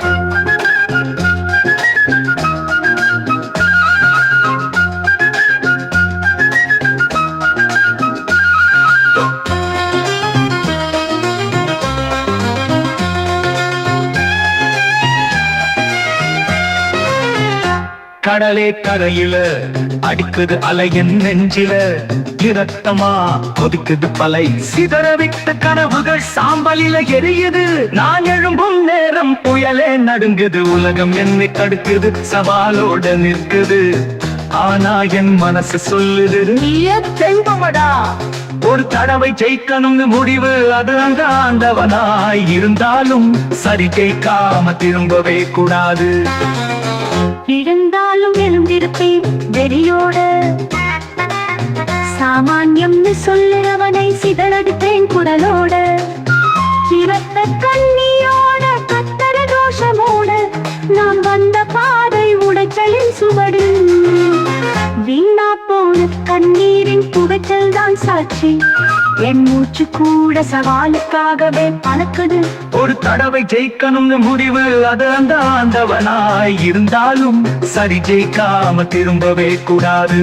Thank you. கடலே கரையில அடிக்குது அலையின் நெஞ்சில. இரத்தமா கொதிக்குது பலை. சிதறவிட்ட கனவுகள் சாம்பலில எரியுது. நான் எழும்பும் நேரம் புயலே நடுங்குது. உலகம் என்னை தடுக்குது. சவாலோட நிற்குது. ஆனா என் மனசு சொல்லுது தெய்வமடா. ஒரு தடவை ஜெயிக்கணும்னு முடிவு. அது அந்த ஆண்டவனாய் இருந்தாலும் சரி ஜெயிக்காம திரும்பவே கூடாது. இழந்தாலும் எழுந்திருப்பேன் வெறியோட. சாமான்யம்னு சொல்லுறவனை சிதறடிப்பேன் குரலோட. இரத்த கண்ணியோட கத்தர தோஷமோட நான் வந்த பாதை உடைச்சலின் சுவடு வீணா போன கண்ணீரின் புகைச்சல் தான் சாட்சி என் மூச்சு கூட சவாலுக்காகவே பறக்குது ஒரு தடவை ஜெயிக்கணும்னு முடிவு அது அந்த ஆண்டவனாய் இருந்தாலும் சரி ஜெயிக்காம திரும்பவே கூடாது.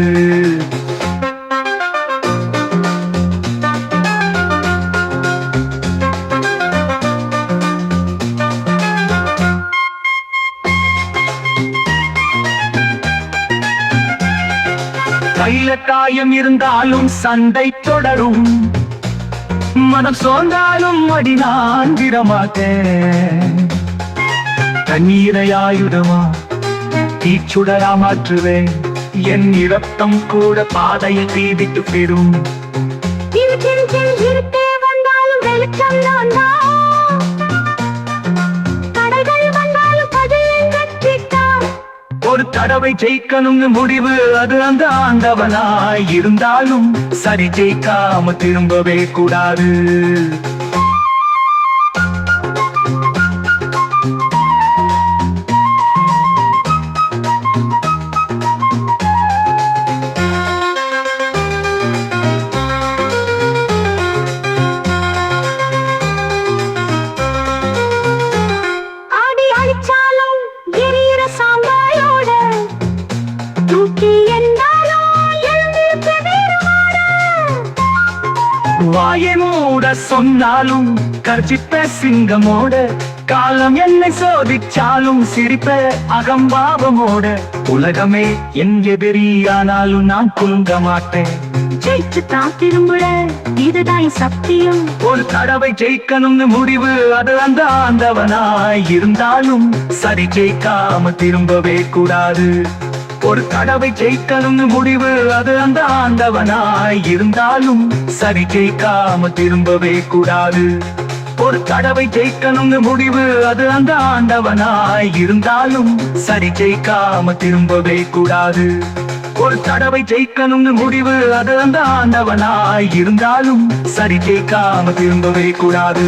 கையில காயம் இருந்தாலும் சண்டை தொடரும். மனம் சோர்ந்தாலும் அடி நான் விடமாட்டேன். தண்ணீரை ஆயுதமா? தீச்சுடரா மாற்றுவேன். என் இரத்தம் கூட பாதையில் தீவிட்டு பெறும். வந்தாலும் வெளிச்சம் நான் தடவை ஜெயிக்கணும்னு முடிவு அது அந்த ஆண்டவனாய் இருந்தாலும் சரி ஜெயிக்காம திரும்பவே கூடாது. வாயை மூட சொன்னாலும் கர்ஜிப்ப சிங்கமோட காலம் என்னை சோதிச்சாலும் சிரிப்ப அகம்பாவமோட. உலகமே என் எதிரியானாலும் நான் குலுங்க மாட்டேன். ஜெயிச்சு தான் திரும்புற இதுதான் சத்தியம். ஒரு தடவை ஜெயிக்கணும்னு முடிவு அது அந்த ஆண்டவனாய் இருந்தாலும் சரி ஜெயிக்காம திரும்பவே கூடாது. ஒரு தடவை ஜெயிக்கணும்னு முடிவு அது அந்த ஆண்டவனாய் இருந்தாலும் சரி ஜெயிக்காம திரும்பவே கூடாது. ஒரு தடவை ஜெயிக்கணும்னு முடிவு அது அந்த ஆண்டவனாய் இருந்தாலும் சரி ஜெயிக்காம திரும்பவே கூடாது. ஒரு தடவை ஜெயிக்கணும்னு முடிவு அது அந்த ஆண்டவனாய் இருந்தாலும் சரி ஜெயிக்காம திரும்பவே கூடாது.